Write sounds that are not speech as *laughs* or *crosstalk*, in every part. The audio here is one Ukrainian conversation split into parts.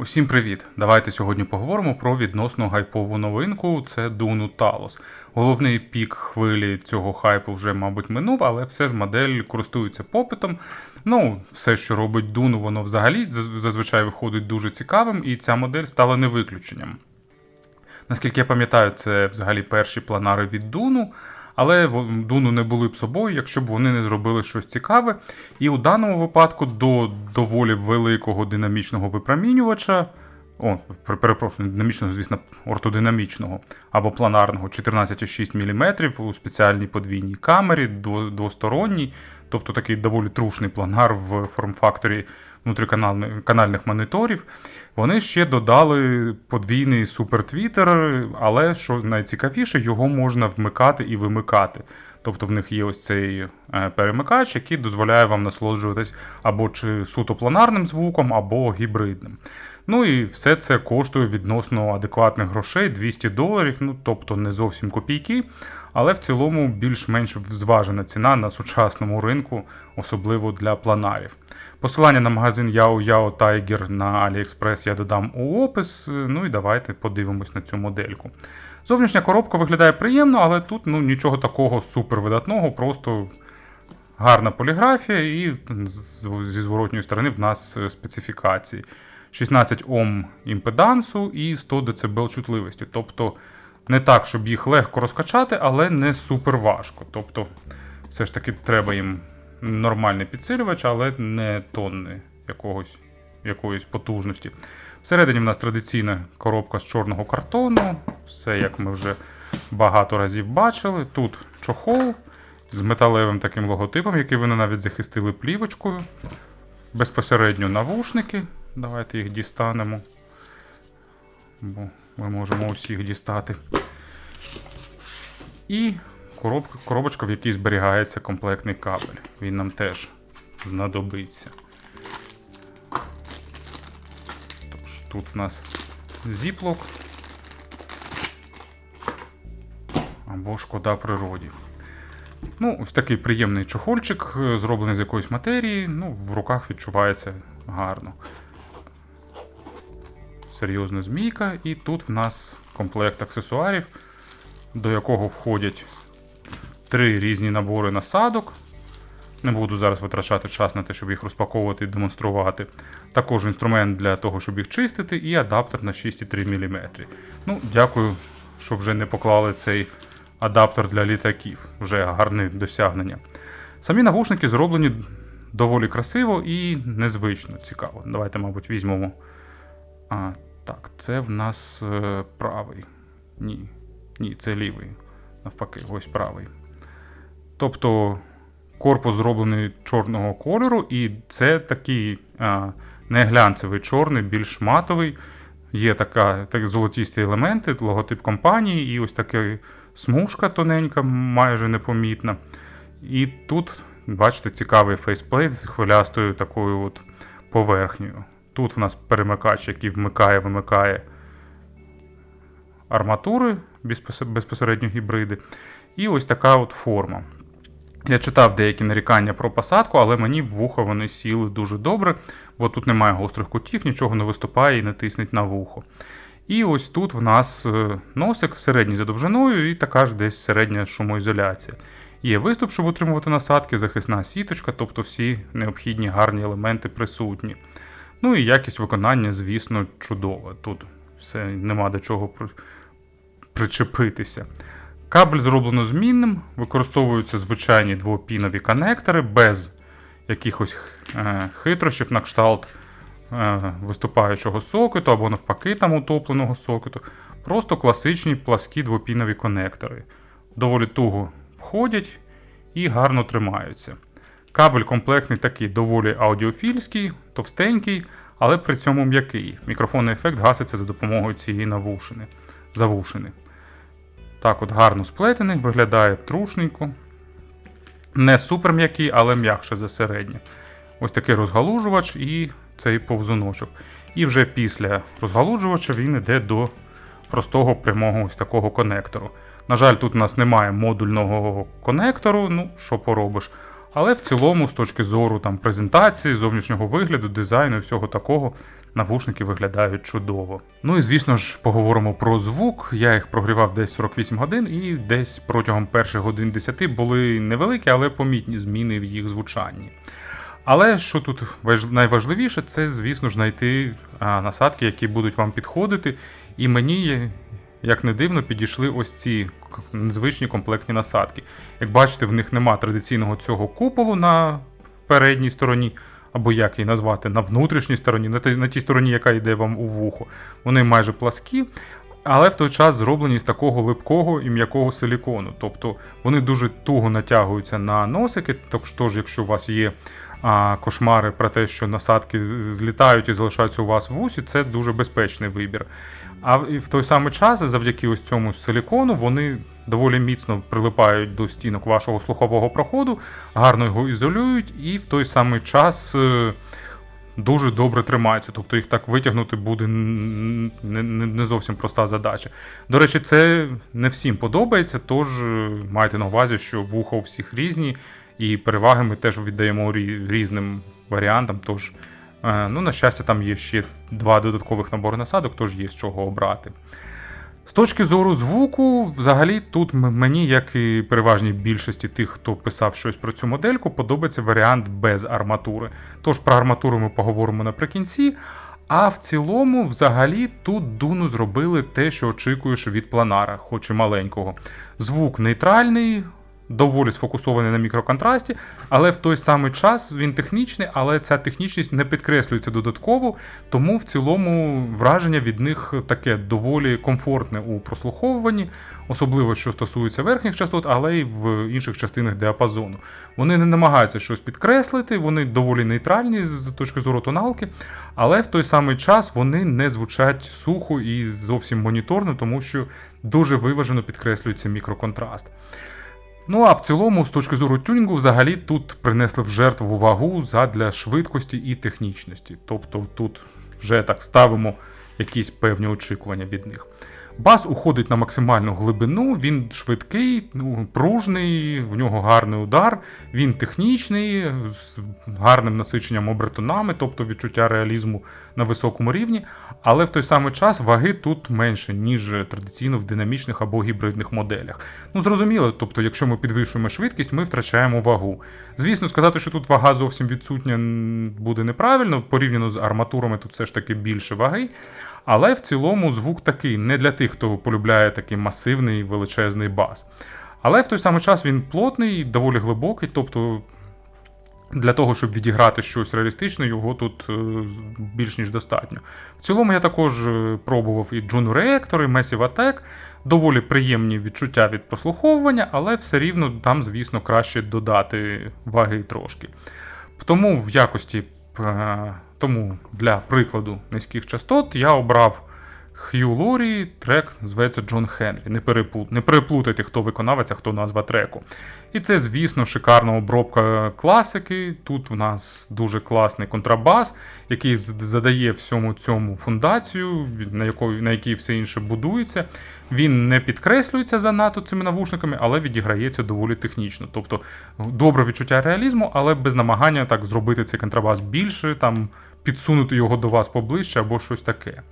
Усім привіт! Давайте сьогодні поговоримо про відносно гайпову новинку. Це Дуну Talos. Головний пік хвилі цього хайпу вже, мабуть, минув, але все ж модель користується попитом. Ну, все, що робить Дуну, воно взагалі зазвичай виходить дуже цікавим, і ця модель стала не виключенням. Наскільки я пам'ятаю, це взагалі перші планари від Дуну, але Дуну не були б собою, якщо б вони не зробили щось цікаве. І у даному випадку до доволі великого динамічного випромінювача. О, перепрошую, динамічного, звісно, ортодинамічного або планарного 14,6 мм у спеціальній подвійній камері, дво- двосторонній, тобто такий доволі трушний планар в форм-факторі внутріканальних моніторів. Вони ще додали подвійний супертвітер, але що найцікавіше, його можна вмикати і вимикати. Тобто в них є ось цей е, перемикач, який дозволяє вам насолоджуватись або чи суто планарним звуком, або гібридним. Ну і все це коштує відносно адекватних грошей 200 доларів, ну тобто не зовсім копійки, але в цілому більш-менш зважена ціна на сучасному ринку, особливо для планарів. Посилання на магазин Yao Yao Tiger на AliExpress я додам у опис. Ну і давайте подивимось на цю модельку. Зовнішня коробка виглядає приємно, але тут ну, нічого такого супервидатного, просто гарна поліграфія, і зі зворотньої сторони в нас е, специфікації. 16 Ом імпедансу і 100 дБ чутливості. Тобто не так, щоб їх легко розкачати, але не супер важко. Тобто, все ж таки треба їм нормальний підсилювач, але не тонни якогось, якоїсь потужності. Всередині в нас традиційна коробка з чорного картону, все як ми вже багато разів бачили. Тут чохол з металевим таким логотипом, який вони навіть захистили плівочкою. Безпосередньо навушники. Давайте їх дістанемо. Бо ми можемо усіх дістати. І коробка, коробочка, в якій зберігається комплектний кабель. Він нам теж знадобиться. Тож, тут в нас зіплок. Або шкода природі. Ну, ось такий приємний чохольчик, е, зроблений з якоїсь матерії. Ну, в руках відчувається гарно. Серйозна змійка, і тут в нас комплект аксесуарів, до якого входять три різні набори насадок. Не буду зараз витрачати час на те, щоб їх розпаковувати і демонструвати. Також інструмент для того, щоб їх чистити, і адаптер на 6,3 мм. Ну, дякую, що вже не поклали цей адаптер для літаків. Вже гарне досягнення. Самі навушники зроблені доволі красиво і незвично цікаво. Давайте, мабуть, візьмемо. А, так, це в нас е, правий. Ні. Ні, це лівий. Навпаки, ось правий. Тобто корпус зроблений чорного кольору, і це такий а, не глянцевий чорний, більш матовий. Є така, так, золотісті елементи, логотип компанії, і ось така смужка тоненька, майже непомітна. І тут, бачите, цікавий фейсплейт з хвилястою такою от поверхнею. Тут в нас перемикач, який вмикає, вимикає арматури, безпосередньо гібриди. І ось така от форма. Я читав деякі нарікання про посадку, але мені в вухо вони сіли дуже добре, бо тут немає гострих кутів, нічого не виступає і не тиснеть на вухо. І ось тут в нас е, носик середній за довжиною і така ж десь середня шумоізоляція. Є виступ, щоб утримувати насадки, захисна сіточка, тобто всі необхідні гарні елементи присутні. Ну і якість виконання, звісно, чудова. Тут все нема до чого при- причепитися. Кабель зроблено змінним, використовуються звичайні двопінові конектори без якихось е, хитрощів на кшталт е, виступаючого сокету або навпаки там утопленого сокету. Просто класичні пласкі двопінові конектори. Доволі туго входять і гарно тримаються. Кабель комплектний такий доволі аудіофільський, товстенький, але при цьому м'який. Мікрофонний ефект гаситься за допомогою цієї навушини. Завушини. Так от гарно сплетений, виглядає трушненько. Не супер м'який, але м'якше за середнє. Ось такий розгалужувач і цей повзуночок. І вже після розгалуджувача він йде до простого прямого ось такого конектору. На жаль, тут у нас немає модульного конектору, ну що поробиш. Але в цілому, з точки зору там, презентації, зовнішнього вигляду, дизайну і всього такого, навушники виглядають чудово. Ну і звісно ж, поговоримо про звук. Я їх прогрівав десь 48 годин, і десь протягом перших годин 10 були невеликі, але помітні зміни в їх звучанні. Але що тут важ- найважливіше, це, звісно ж, знайти насадки, які будуть вам підходити. І мені, як не дивно, підійшли ось ці незвичні комплектні насадки. Як бачите, в них нема традиційного цього куполу на передній стороні, або як її назвати, на внутрішній стороні, на тій, стороні, яка йде вам у вухо. Вони майже пласкі. Але в той час зроблені з такого липкого і м'якого силікону. Тобто вони дуже туго натягуються на носики. Тож, якщо у вас є а, кошмари про те, що насадки злітають і залишаються у вас в вусі, це дуже безпечний вибір. А в той самий час, завдяки ось цьому силікону, вони доволі міцно прилипають до стінок вашого слухового проходу, гарно його ізолюють, і в той самий час. е, Дуже добре тримаються, тобто їх так витягнути буде не, не, зовсім проста задача. До речі, це не всім подобається, тож е, майте на увазі, що вуха у всіх різні, і переваги ми теж віддаємо різним варіантам. Тож, е, ну, на щастя, там є ще два додаткових набори насадок, тож є з чого обрати. З точки зору звуку, взагалі, тут мені, як і переважній більшості тих, хто писав щось про цю модельку, подобається варіант без арматури. Тож про арматуру ми поговоримо наприкінці. А в цілому, взагалі, тут Дуну зробили те, що очікуєш від планара, хоч і маленького. Звук нейтральний, доволі сфокусований на мікроконтрасті, але в той самий час він технічний, але ця технічність не підкреслюється додатково, тому в цілому враження від них таке доволі комфортне у прослуховуванні, особливо що стосується верхніх частот, але й в інших частинах діапазону. Вони не намагаються щось підкреслити, вони доволі нейтральні з точки зору тоналки, але в той самий час вони не звучать сухо і зовсім моніторно, тому що дуже виважено підкреслюється мікроконтраст. Ну а в цілому, з точки зору тюнінгу, взагалі тут принесли в жертву вагу задля швидкості і технічності. Тобто тут вже так ставимо якісь певні очікування від них. Бас уходить на максимальну глибину, він швидкий, ну, пружний, в нього гарний удар, він технічний, з гарним насиченням обертонами, тобто відчуття реалізму на високому рівні, але в той самий час ваги тут менше, ніж традиційно в динамічних або гібридних моделях. Ну, зрозуміло, тобто, якщо ми підвищуємо швидкість, ми втрачаємо вагу. Звісно, сказати, що тут вага зовсім відсутня буде неправильно, порівняно з арматурами тут все ж таки більше ваги. Але в цілому звук такий не для тих, хто полюбляє такий масивний величезний бас. Але в той самий час він плотний, доволі глибокий, тобто для того, щоб відіграти щось реалістичне, його тут е, більш ніж достатньо. В цілому я також е, пробував і Juno Reactor, і Massive Attack. Доволі приємні відчуття від прослуховування, але все рівно там, звісно, краще додати ваги трошки. Тому в якості е, тому для прикладу низьких частот я обрав Хью Лорі, трек зветься Джон Хенрі. Не, перепут... не переплутайте, хто виконавець, а хто назва треку. І це, звісно, шикарна обробка класики. Тут в нас дуже класний контрабас, який задає всьому цьому фундацію, на, якої, на якій все інше будується. Він не підкреслюється занадто цими навушниками, але відіграється доволі технічно. Тобто добре відчуття реалізму, але без намагання так зробити цей контрабас більше, там підсунути його до вас поближче або щось таке.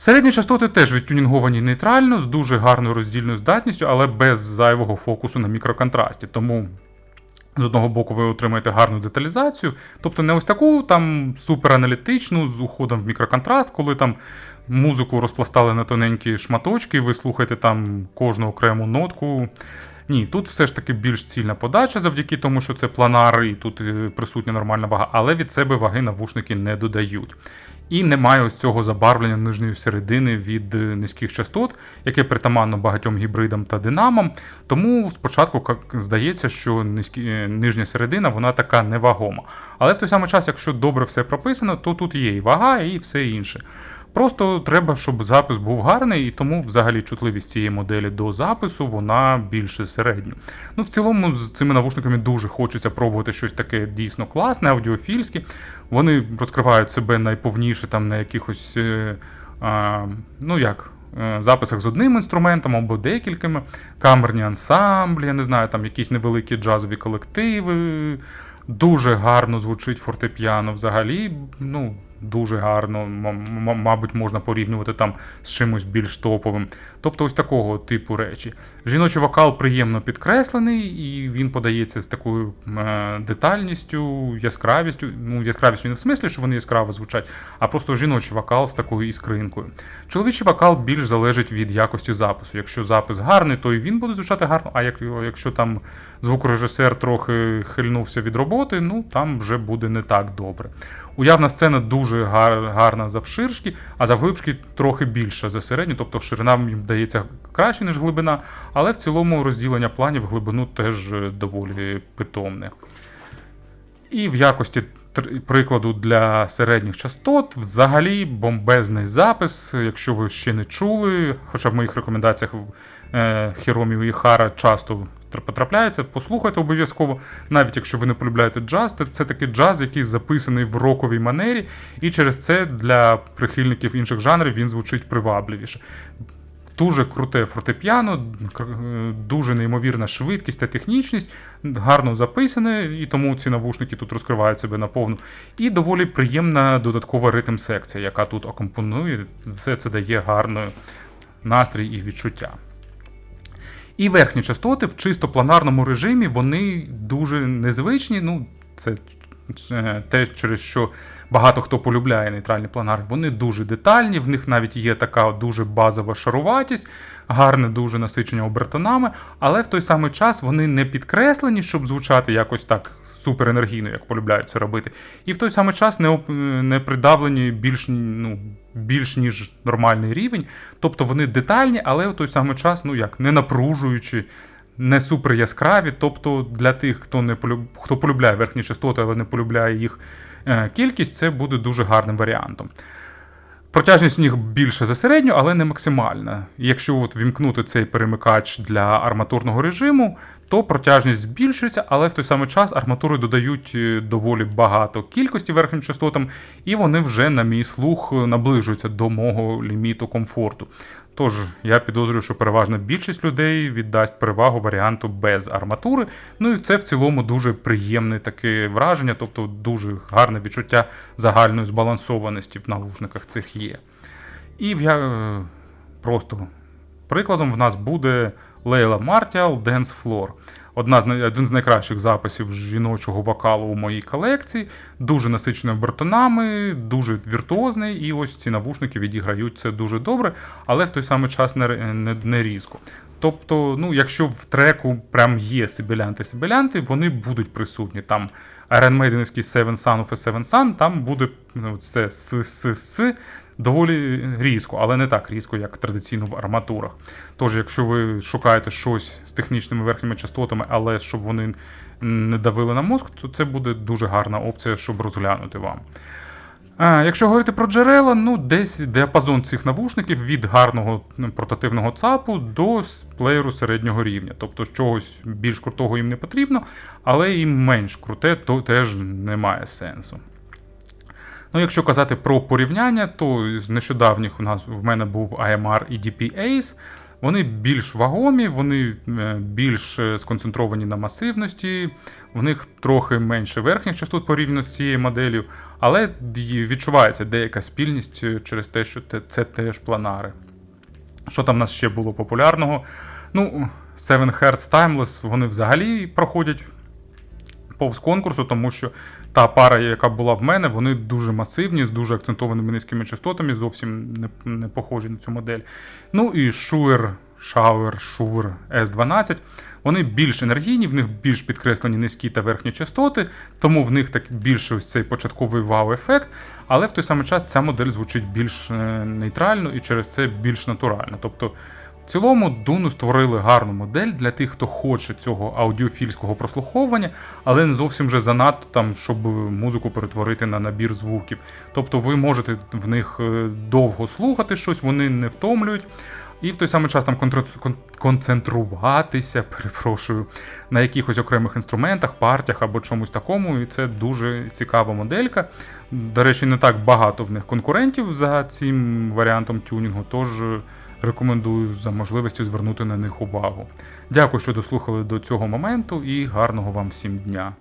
Середні частоти теж відтюнінговані нейтрально, з дуже гарною роздільною здатністю, але без зайвого фокусу на мікроконтрасті. Тому з одного боку ви отримаєте гарну деталізацію, тобто не ось таку там супераналітичну з уходом в мікроконтраст, коли там музику розпластали на тоненькі шматочки, ви слухаєте там кожну окрему нотку. Ні, тут все ж таки більш цільна подача завдяки тому, що це планар, і тут е, присутня нормальна вага, але від себе ваги навушники не додають. І немає ось цього забарвлення нижньої середини від е, низьких частот, яке притаманно багатьом гібридам та динамам. Тому спочатку здається, що низькі, е, нижня середина вона така невагома. Але в той самий час, якщо добре все прописано, то тут є і вага, і все інше. Просто треба, щоб запис був гарний, і тому взагалі чутливість цієї моделі до запису вона більше середня. Ну, в цілому, з цими навушниками дуже хочеться пробувати щось таке дійсно класне, аудіофільське. Вони розкривають себе найповніше там на якихось. е, А, ну як, е, записах з одним інструментом або декількома, камерні ансамблі, я не знаю, там якісь невеликі джазові колективи. Дуже гарно звучить фортепіано взагалі. Ну, дуже гарно, мабуть, можна порівнювати там з чимось більш топовим. Тобто ось такого типу речі. Жіночий вокал приємно підкреслений, і він подається з такою е, детальністю, яскравістю. Ну, яскравістю не в смислі, що вони яскраво звучать, а просто жіночий вокал з такою іскринкою. Чоловічий вокал більш залежить від якості запису. Якщо запис гарний, то і він буде звучати гарно. А як, якщо там звукорежисер трохи хильнувся від роботи, ну там вже буде не так добре. Уявна сцена дуже гар, гарна завширшки, а завглибшки трохи більша за середню, тобто ширина їм вдається краще, ніж глибина, але в цілому розділення планів глибину теж е, доволі питомне. І в якості прикладу для середніх частот взагалі бомбезний запис. Якщо ви ще не чули, хоча в моїх рекомендаціях е, Хіромі і Хара часто потрапляється, послухайте обов'язково. Навіть якщо ви не полюбляєте джаз, то це такий джаз, який записаний в роковій манері, і через це для прихильників інших жанрів він звучить привабливіше. Дуже круте фортепіано, е, дуже неймовірна швидкість та технічність, гарно записане, і тому ці навушники тут розкривають себе наповну. І доволі приємна додаткова ритм секція, яка тут акомпонує. Все це дає гарний настрій і відчуття. І верхні частоти в чисто планарному режимі вони дуже незвичні. Ну, це те, через що багато хто полюбляє нейтральні планари. Вони дуже детальні, в них навіть є така дуже базова шаруватість, гарне дуже насичення обертонами, але в той самий час вони не підкреслені, щоб звучати якось так суперенергійно, як полюбляють це робити. І в той самий час не, оп- не придавлені більш, ну, більш ніж нормальний рівень. Тобто вони детальні, але в той самий час, ну як, не напружуючі, не супер яскраві. Тобто для тих, хто не полюб... хто полюбляє верхні частоти, але не полюбляє їх е, кількість, це буде дуже гарним варіантом. Протяжність у них більше за середню, але не максимальна. Якщо от вімкнути цей перемикач для арматурного режиму, то протяжність збільшується, але в той самий час арматури додають е, доволі багато кількості верхнім частотам, і вони вже, на мій слух, наближуються до мого ліміту комфорту. Тож я підозрюю, що переважна більшість людей віддасть перевагу варіанту без арматури. Ну і це в цілому дуже приємне таке враження, тобто дуже гарне відчуття загальної збалансованості в навушниках цих є. І я е, просто прикладом в нас буде Лейла Мартіал Dance Floor. Одна з один з найкращих записів жіночого вокалу у моїй колекції, дуже насичений обертонами, дуже віртуозний, і ось ці навушники відіграють це дуже добре, але в той самий час не, не, не різко. Тобто, ну, якщо в треку прям є сибілянти-сибілянти, вони будуть присутні. Там Iron Maiden'івський Seven Sun of a Seven Sun, там буде ну, це с-с-с доволі різко, але не так різко, як традиційно в арматурах. Тож, якщо ви шукаєте щось з технічними верхніми частотами, але щоб вони не давили на мозк, то це буде дуже гарна опція, щоб розглянути вам. А, якщо говорити про джерела, ну десь діапазон цих навушників від гарного ну, портативного ЦАПу до плеєру середнього рівня. Тобто чогось більш крутого їм не потрібно, але і менш круте, то теж немає сенсу. Ну, якщо казати про порівняння, то з нещодавніх у нас в мене був AMR і DP Ace. Вони більш вагомі, вони е, більш е, сконцентровані на масивності, в них трохи менше верхніх частот порівняно з цією моделлю, але відчувається деяка спільність е, через те, що це теж планари. Що там в нас ще було популярного? Ну, Seven Hertz Timeless вони взагалі проходять повз конкурсу, тому що та пара, яка була в мене, вони дуже масивні, з дуже акцентованими низькими частотами, зовсім не, не похожі на цю модель. Ну і Shure, Shure, Shure S12. Вони більш енергійні, в них більш підкреслені низькі та верхні частоти, тому в них так більше ось цей початковий вау-ефект, але в той самий час ця модель звучить більш е, нейтрально і через це більш натурально. Тобто в цілому Дуну створили гарну модель для тих, хто хоче цього аудіофільського прослуховування, але не зовсім вже занадто там, щоб музику перетворити на набір звуків. Тобто ви можете в них е, довго слухати щось, вони не втомлюють. І в той самий час там концентруватися, *laughs* перепрошую, на якихось окремих інструментах, партіях або чомусь такому. І це дуже цікава моделька. До речі, не так багато в них конкурентів за цим варіантом тюнінгу, тож е, рекомендую за можливістю звернути на них увагу. Дякую, що дослухали до цього моменту, і гарного вам всім дня!